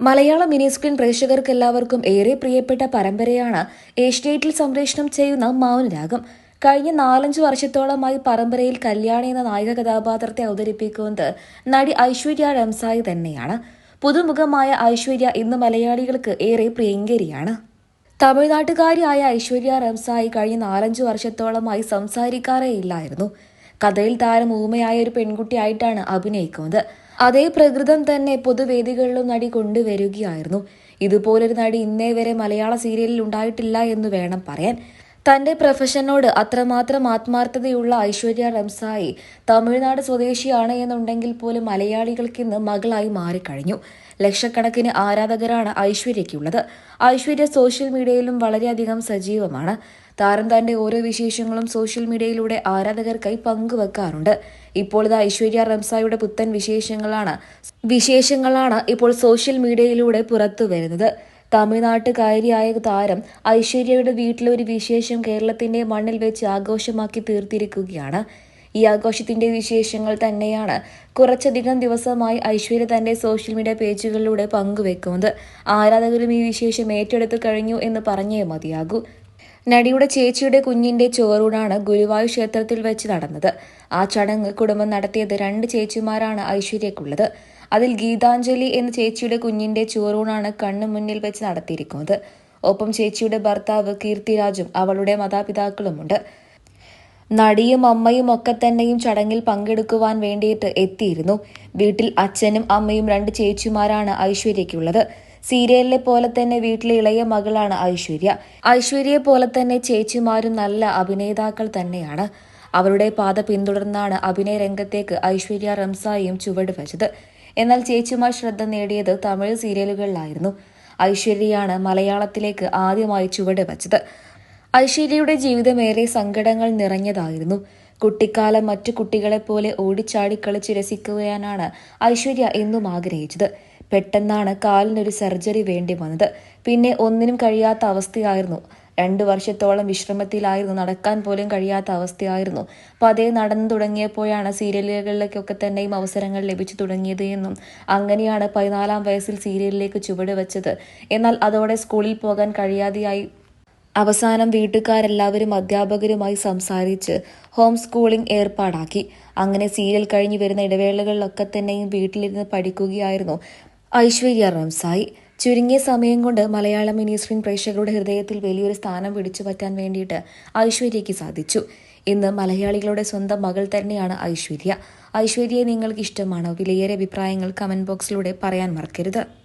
മലയാള mini screen പ്രേക്ഷകർക്ക് എല്ലാവർക്കും ഏറെ പ്രിയപ്പെട്ട പരമ്പരയാണ് ഏഷ്യാനെറ്റിൽ സംപ്രേഷണം ചെയ്യുന്ന മൗനരാഗം കഴിഞ്ഞ നാലഞ്ച് വർഷത്തോളമായി പരമ്പരയിൽ കല്യാണി എന്ന നായിക കഥാപാത്രത്തെ അവതരിപ്പിക്കുന്നത് നടി ഐശ്വര്യ റംസായി തന്നെയാണ്. പുതുമുഖമായ ഐശ്വര്യ ഇന്ന് മലയാളികൾക്ക് ഏറെ പ്രിയങ്കരിയാണ്. തമിഴ്നാട്ടുകാരിയായ ഐശ്വര്യ റംസായി കഴിഞ്ഞ നാലഞ്ച് വർഷത്തോളമായി സംസാരിക്കാറേ ഇല്ലായിരുന്നു. കഥയിൽ താരം ഊമയായ ഒരു പെൺകുട്ടിയായിട്ടാണ് അഭിനയിക്കുന്നത്. അതേ പ്രകൃതം തന്നെ പൊതുവേദികളിലും നടി കൊണ്ടുവരികയായിരുന്നു. ഇതുപോലൊരു നടി ഇന്നേ വരെ മലയാള സീരിയലിൽ ഉണ്ടായിട്ടില്ല എന്ന് വേണം പറയാൻ. തന്റെ പ്രൊഫഷനോട് അത്രമാത്രം ആത്മാർത്ഥതയുള്ള ഐശ്വര്യ റംസായി തമിഴ്നാട് സ്വദേശിയാണ് എന്നുണ്ടെങ്കിൽ പോലും മലയാളികൾക്ക് ഇന്ന് മകളായി മാറിക്കഴിഞ്ഞു. ലക്ഷക്കണക്കിന് ആരാധകരാണ് ഐശ്വര്യയ്ക്കുള്ളത്. ഐശ്വര്യ സോഷ്യൽ മീഡിയയിലും വളരെയധികം സജീവമാണ്. താരം തന്റെ ഓരോ വിശേഷങ്ങളും സോഷ്യൽ മീഡിയയിലൂടെ ആരാധകർക്കായി പങ്കുവെക്കാറുണ്ട്. ഇപ്പോൾ ഇത് ഐശ്വര്യ റംസായുടെ പുത്തൻ വിശേഷങ്ങളാണ്. വിശേഷങ്ങളാണ് ഇപ്പോൾ സോഷ്യൽ മീഡിയയിലൂടെ പുറത്തു വരുന്നത്. തമിഴ്നാട്ടുകാരിയായ താരം ഐശ്വര്യയുടെ വീട്ടിലെ ഒരു വിശേഷം കേരളത്തിന്റെ മണ്ണിൽ വെച്ച് ആഘോഷമാക്കി തീർത്തിരിക്കുകയാണ്. ഈ ആഘോഷത്തിന്റെ വിശേഷങ്ങൾ തന്നെയാണ്. കുറച്ചധികം ദിവസമായി ഐശ്വര്യ തന്റെ സോഷ്യൽ മീഡിയ പേജുകളിലൂടെ പങ്കുവെക്കുന്നത്. ആരാധകരും ഈ വിശേഷം ഏറ്റെടുത്തു കഴിഞ്ഞു എന്ന് പറഞ്ഞേ മതിയാകൂ. നടിയുടെ ചേച്ചിയുടെ കുഞ്ഞിന്റെ ചോറൂടാണ് ഗുരുവായൂർ ക്ഷേത്രത്തിൽ വെച്ച് നടന്നത്. ആ ചടങ്ങ് കുടുംബം നടത്തിയത് രണ്ട് ചേച്ചിമാരാണ് ഐശ്വര്യക്കുള്ളത്. അതിൽ ഗീതാഞ്ജലി എന്ന ചേച്ചിയുടെ കുഞ്ഞിന്റെ ചോറൂണാണ് കണ്ണു മുന്നിൽ വെച്ച് നടത്തിയിരിക്കുന്നത്. ഒപ്പം ചേച്ചിയുടെ ഭർത്താവ് കീർത്തിരാജും അവളുടെ മാതാപിതാക്കളുമുണ്ട്. നടിയും അമ്മയും ഒക്കെ തന്നെയും ചടങ്ങിൽ പങ്കെടുക്കുവാൻ വേണ്ടിയിട്ട് എത്തിയിരുന്നു. വീട്ടിൽ അച്ഛനും അമ്മയും രണ്ട് ചേച്ചിമാരാണ് ഐശ്വര്യയ്ക്കുള്ളത്. സീരിയലിലെ പോലെ തന്നെ വീട്ടിലെ ഇളയ മകളാണ് ഐശ്വര്യ. ഐശ്വര്യയെ പോലെ തന്നെ ചേച്ചിമാരും നല്ല അഭിനേതാക്കൾ തന്നെയാണ്. അവരുടെ പാത പിന്തുടർന്നാണ് അഭിനയ രംഗത്തേക്ക് ഐശ്വര്യ റംസായിയും ചുവട് വെച്ചത്. എന്നാൽ ചേച്ചിമാർ ശ്രദ്ധ നേടിയത് തമിഴ് സീരിയലുകളിലായിരുന്നു. ഐശ്വര്യയാണ് മലയാളത്തിലേക്ക് ആദ്യമായി ചുവട് വെച്ചത്. ഐശ്വര്യയുടെ ജീവിതമേറെ സങ്കടങ്ങൾ നിറഞ്ഞതായിരുന്നു. കുട്ടിക്കാലം മറ്റു കുട്ടികളെപ്പോലെ ഓടിച്ചാടി കളിച്ച് രസിക്കുവാനാണ് ഐശ്വര്യ എന്നും ആഗ്രഹിച്ചത്. പെട്ടെന്നാണ് കാലിനൊരു സർജറി വേണ്ടി വന്നത്. പിന്നെ ഒന്നിനും കഴിയാത്ത അവസ്ഥയായിരുന്നു. രണ്ടു വർഷത്തോളം വിശ്രമത്തിലായിരുന്നു. നടക്കാൻ പോലും കഴിയാത്ത അവസ്ഥയായിരുന്നു. പതേ നടന്നു തുടങ്ങിയപ്പോഴാണ് സീരിയലുകളിലേക്കൊക്കെ തന്നെയും അവസരങ്ങൾ ലഭിച്ചു തുടങ്ങിയത് എന്നും അങ്ങനെയാണ് പതിനാലാം വയസ്സിൽ സീരിയലിലേക്ക് ചുവട് വെച്ചത്. എന്നാൽ അതോടെ സ്കൂളിൽ പോകാൻ കഴിയാതെയായി അവസാനം വീട്ടുകാരെല്ലാവരും അധ്യാപകരുമായി സംസാരിച്ച് ഹോം സ്കൂളിംഗ് ഏർപ്പാടാക്കി. അങ്ങനെ സീരിയൽ കഴിഞ്ഞു വരുന്ന ഇടവേളകളിലൊക്കെ തന്നെയും വീട്ടിലിരുന്ന് പഠിക്കുകയായിരുന്നു ഐശ്വര്യ റംസായി. ചുരുങ്ങിയ സമയം കൊണ്ട് മലയാളം മിനി സ്ക്രീൻ പ്രേക്ഷകരുടെ ഹൃദയത്തിൽ വലിയൊരു സ്ഥാനം പിടിച്ചു പറ്റാൻ വേണ്ടിയിട്ട് ഐശ്വര്യയ്ക്ക് സാധിച്ചു. ഇന്ന് മലയാളികളുടെ സ്വന്തം മകൾ തന്നെയാണ് ഐശ്വര്യ. ഐശ്വര്യയെ നിങ്ങൾക്ക് ഇഷ്ടമാണോ? വിലയേറെ അഭിപ്രായങ്ങൾ കമന്റ് ബോക്സിലൂടെ പറയാൻ മറക്കരുത്.